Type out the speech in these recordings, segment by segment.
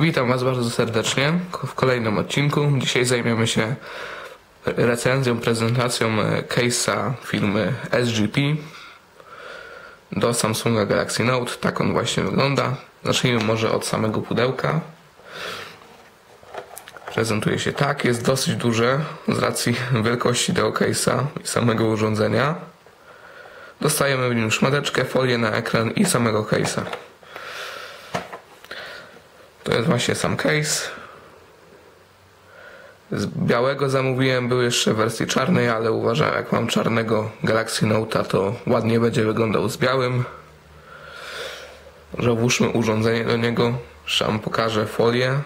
Witam Was bardzo serdecznie w kolejnym odcinku. Dzisiaj zajmiemy się recenzją, prezentacją e, case'a firmy SGP do Samsunga Galaxy Note. Tak on właśnie wygląda. Zacznijmy może od samego pudełka. Prezentuje się tak. Jest dosyć duże z racji wielkości tego case'a i samego urządzenia. Dostajemy w nim szmateczkę, folię na ekran i samego case'a. To jest właśnie sam case. Z białego zamówiłem, był jeszcze w wersji czarnej, ale uważam, jak mam czarnego Galaxy Note'a, to ładnie będzie wyglądał z białym. Że włóżmy urządzenie do niego. Wam pokażę folię.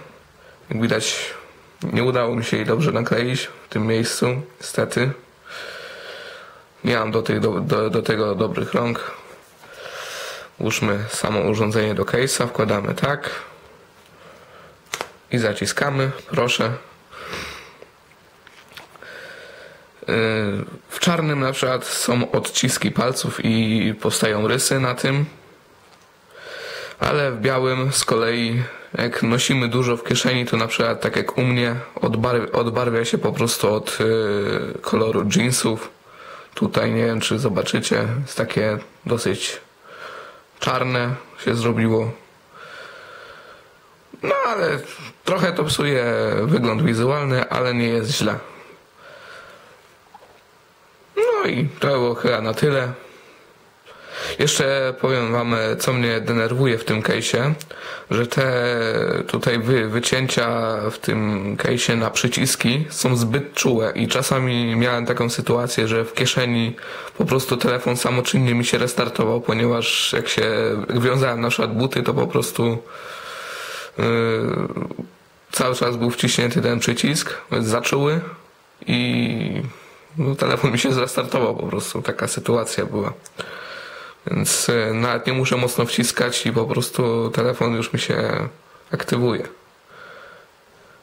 Jak widać, nie udało mi się jej dobrze nakleić w tym miejscu, niestety. Nie mam do, tej, do, do, do tego dobrych rąk. Włóżmy samo urządzenie do case'a, wkładamy tak i zaciskamy, proszę. Yy, w czarnym na przykład są odciski palców i powstają rysy na tym, ale w białym z kolei jak nosimy dużo w kieszeni, to na przykład tak jak u mnie odbarwia, odbarwia się po prostu od yy, koloru jeansów. Tutaj nie wiem czy zobaczycie, jest takie dosyć czarne się zrobiło. No ale trochę to psuje wygląd wizualny, ale nie jest źle. No i to było chyba na tyle. Jeszcze powiem wam, co mnie denerwuje w tym case'ie, że te tutaj wy, wycięcia w tym case'ie na przyciski są zbyt czułe i czasami miałem taką sytuację, że w kieszeni po prostu telefon samoczynnie mi się restartował, ponieważ jak się wiązałem na przykład buty, to po prostu cały czas był wciśnięty ten przycisk, więc zaczuły i no, telefon mi się zrestartował po prostu. Taka sytuacja była. Więc e, nawet nie muszę mocno wciskać i po prostu telefon już mi się aktywuje.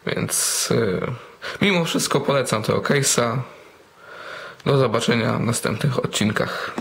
Więc e, mimo wszystko polecam tego case'a. Do zobaczenia w następnych odcinkach.